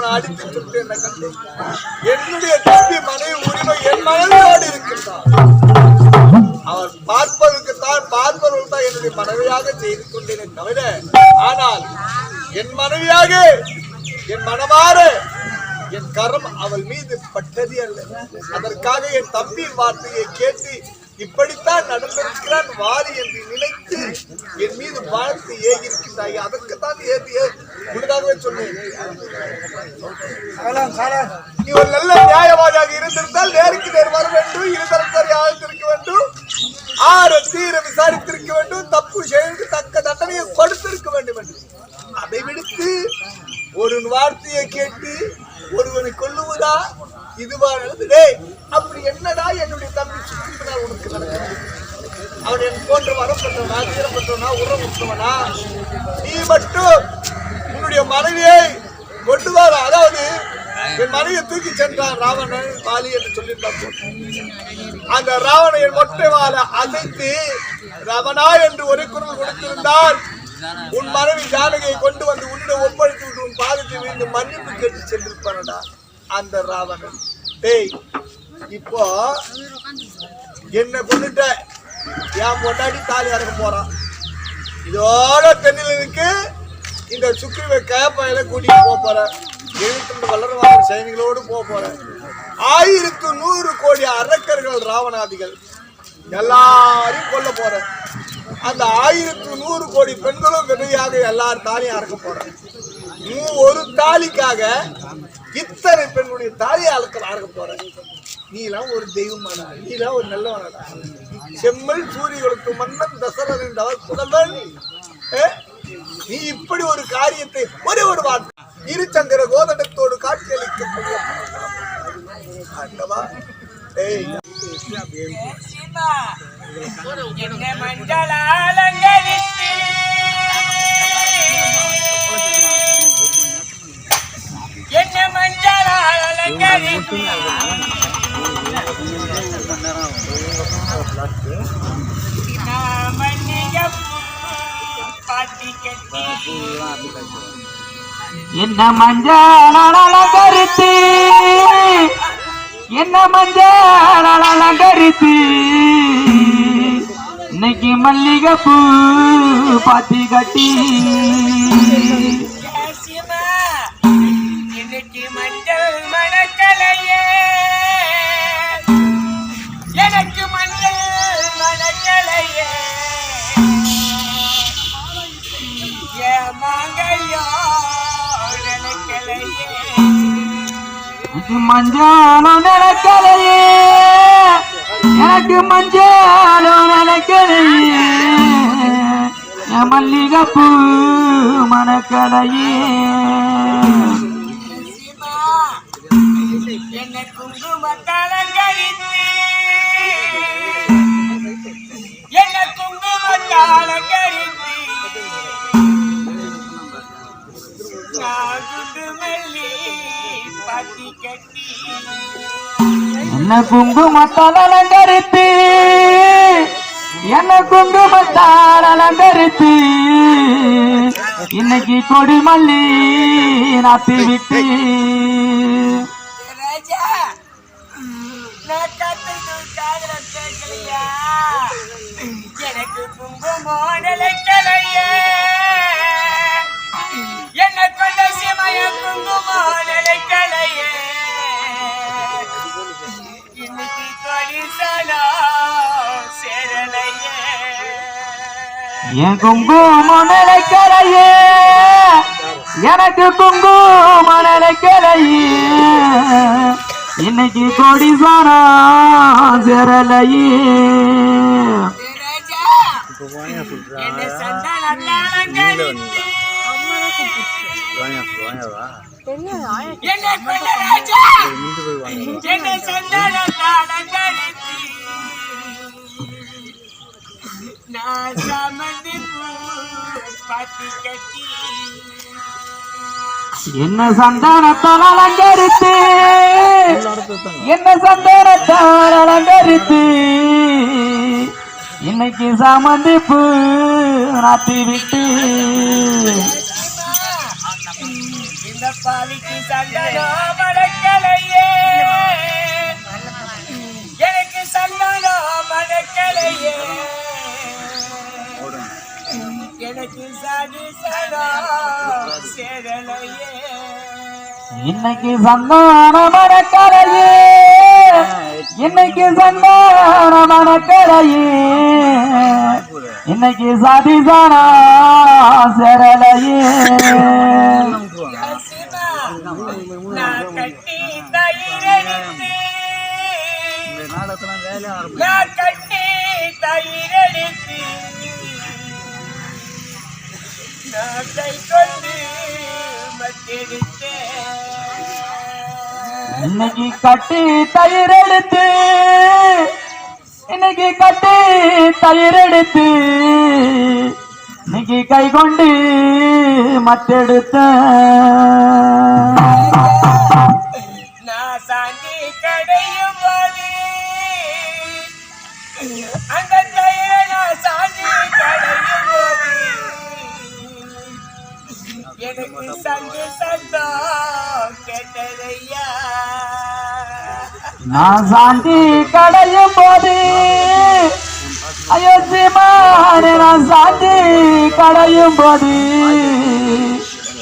அவனை அடித்து சுட்டு என்ன என்னுடைய தம்பி மனைவி உரிமை என் மனைவியோடு இருக்கின்றான். அவர் பார்ப்பதற்கு தான் பார்ப்பவர்கள் தான் என்னுடைய மனைவியாக செய்து கொண்டேனே தவிர ஆனால் என் மனைவியாக என் மனமாறு என் கரம் அவள் மீது பட்டது அல்ல. அதற்காக என் தம்பியின் வார்த்தையை கேட்டு இப்படித்தான் நடந்திருக்கிறான் வாரி என்று நினைத்து என் மீது வாழ்த்து ஏகிருக்கின்றாய் அதற்குத்தான் ஏற்றி முன்னதாகவே சொன்னேன். நீ ஒரு நல்ல நியாயவாதியாக இருந்திருந்தால் நேருக்கு நேர் வர வேண்டும் இருதரத்தரை ஆழ்ந்திருக்க வேண்டும் ஆறு தீர விசாரித்திருக்க வேண்டும் தப்பு செய்து தக்க தண்டனையை கொடுத்திருக்க வேண்டும் என்று. அதை விடுத்து ஒரு வார்த்தையை கேட்டு ஒருவனை கொல்லுவதா? இதுவா நடந்து டேய் அப்படி என்னடா என்னுடைய தம்பி சுற்றினால் உனக்கு நடக்கிறது? அவன் என் போன்ற வரப்பட்டவனா வீரப்பட்டவனா உறவுற்றவனா? நீ மட்டும் என்னுடைய மனைவியை கொண்டு வர அதாவது என் மனைவியை தூக்கி சென்றான் ராவணன் வாலி என்று சொல்லியிருந்தான் அந்த ராவணையின் மொட்டை வாழ அசைத்து ரவணா என்று ஒரு குரல் கொடுத்திருந்தால் உன் மனைவி ஜானகியை கொண்டு வந்து உன்னிடம் ஒப்படைத்து விட்டு உன் பாதத்தை வீண்டு மன்னிப்பு கேட்டு சென்றிருப்பானடா. அந்த ராவணன் டேய் இப்போ என்ன கொண்டுட்ட என் பொண்டாடி தாலி அறக்க போறான் இதோட தென்னிலனுக்கு இந்த சுக்ரீவை கேப்பையில கூட்டிட்டு போக போறேன். எழுபத்தி ரெண்டு வல்லரவாத சைனிகளோடு போக போறேன். ஆயிரத்து நூறு கோடி அரக்கர்கள் ராவணாதிகள். எல்லாரையும் கொல்ல போறேன். அந்த ஆயிரத்து நூறு கோடி பெண்களும் விதையாக எல்லாரும் தாலியும் அறக்க போறேன். நீ ஒரு தாலிக்காக இத்தனை பெண்களுடைய தாலியை அறக்க அறக்க போறேன். நீலாம் ஒரு தெய்வமான? நீலாம் ஒரு நல்லவனடா? செம்மல் சூரியகளுக்கு மன்னன் தசரதன் தவ- புதல்வன் நீ இப்படி ஒரு காரியத்தை ஒரே ஒரு வார்த்தை இருச்சந்திர கோதண்டத்தோடு காட்சியளிக்கக்கூடிய சிவா, என்னை மஞ்சள் அலங்கரித்து என்ன மஞ்சள் அலங்கரித்து? நான் என்ன மஞ்சள் கருத்து கருத்து இன்னைக்கு மல்லிகை பூ பாத்தி கட்டி. சிவா, மஞ்சள் மணக்கலையே எனக்கு மஞ்சள் மணக்கலையே எனக்கு மஞ்சாலும் நினைக்கலையே எனக்கு மஞ்சாலும் நினைக்கலையே என் மல்லிகை பூ என்னை என்னை மல்லி பாத்தி கட்டி. என்ன குங்குமத்தால் அலங்கரித்து என்ன குங்குமத்தால் அலங்கரித்து இன்னைக்கு கொடி மல்லி நாத்தி விட்டு. எனக்கு குங்குமம் நிலைக்கலையே என் குங்குமம் நிலைக்கலையே எனக்கு குங்குமம் நிலைக்கலையே இன்னைக்கு கொடி சாரா சேரலையே. ராஜா என்ன என்ன சந்தானத்தால் அலங்கரித்து என்ன சந்தானத்தால் அலங்கரித்து இன்னைக்கு சாமந்தி ராத்தி விட்டு. இந்த பாவிக்கு சந்தனம் மணக்கலையே எனக்கு சந்தனம் மணக்கலையே எனக்கு சதி சனம் சேரலையே இன்னைக்கு சந்தான மணக்கரையே இன்னைக்கு சந்தான மணக்கரையே இன்னைக்கு சதிசானா சேரலையே அசிமா, நான் கட்டி நாட்டை கொண்டு இன்னைக்கு கட்டி தயிர் எடுத்து இன்னைக்கு கட்டி தயிர் எடுத்து இன்னைக்கு கை கொண்டு மத்தெடுத்த நான் சாந்தி கடையும் போது அந்த தயிரை நான் கடையும் போது. எனக்கு சங்கு சத்தம் கேட்டதையா? நான் சாந்தி கடையும் போது சீமானே நான் சாந்தி கடையும் போது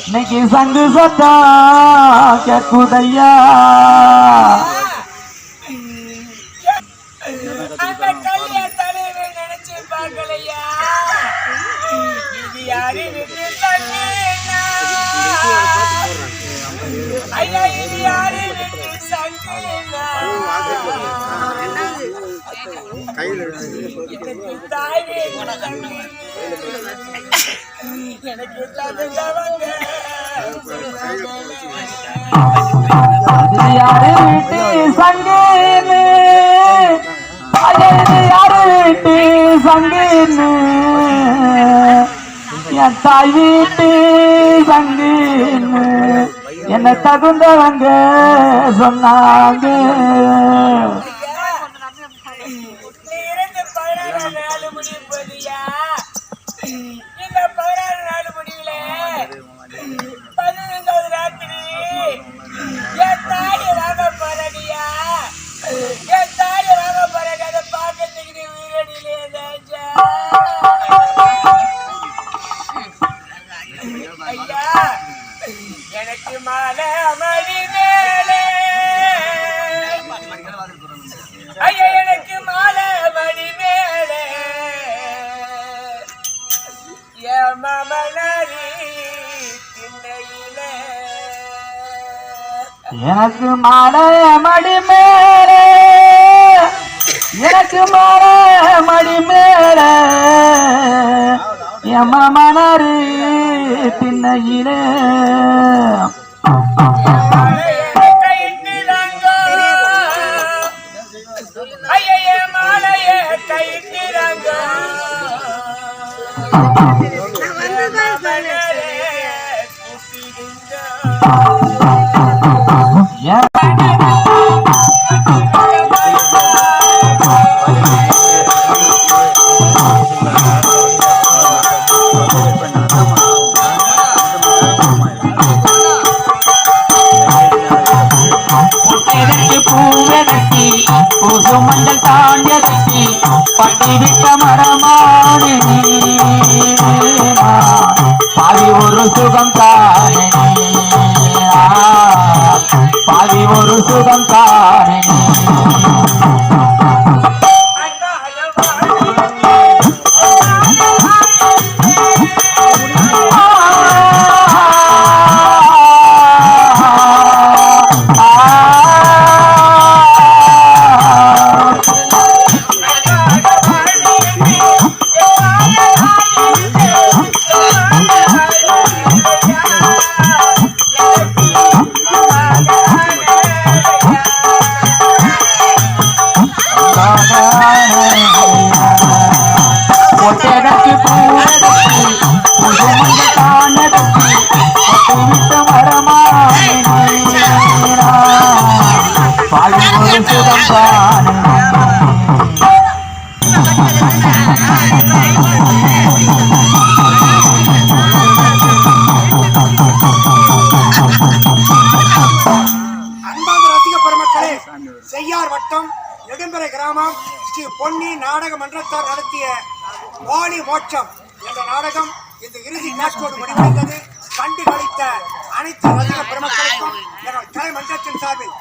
இன்னைக்கு சங்கு சத்தா கேட்குதையா? நினைச்சு பார்க்கலையா? இது யாரு எனக்கு தாய் யாரு வீட்டு சங்கீன்னு யாரு வீட்டு என் தாய் வீட்டு என்ன தகுந்தவங்க சொன்னாங்க. எனக்கு மாலை மடி மேலே எனக்கு மாலை மடி மேலே எம மணரு திண்ணையிலே மாலையை கையிட்டிறாங்கோ. ஐயா, மாலையை கையிட்டிறாங்கோ. கூப்பிடுங்கோ. என் புத்தெடுத்து தாண்டியதட்டி பட்டி விட்ட பாதி ஒரு சுகம் தானே பாதி ஒரு சுகம் செய்யார் வட்டம் நெடும்பரை கிராமம் ஸ்ரீ பொன்னி நாடக மன்றத்தார் நடத்திய மோலி மோட்சம் என்ற நாடகம் இந்த இறுதி மேட்சோடு முடிவடைந்தது. கண்டு கழித்த அனைத்து ரசிக பெருமக்களுக்கும் எங்கள் கலை மன்றத்தின் சார்பில்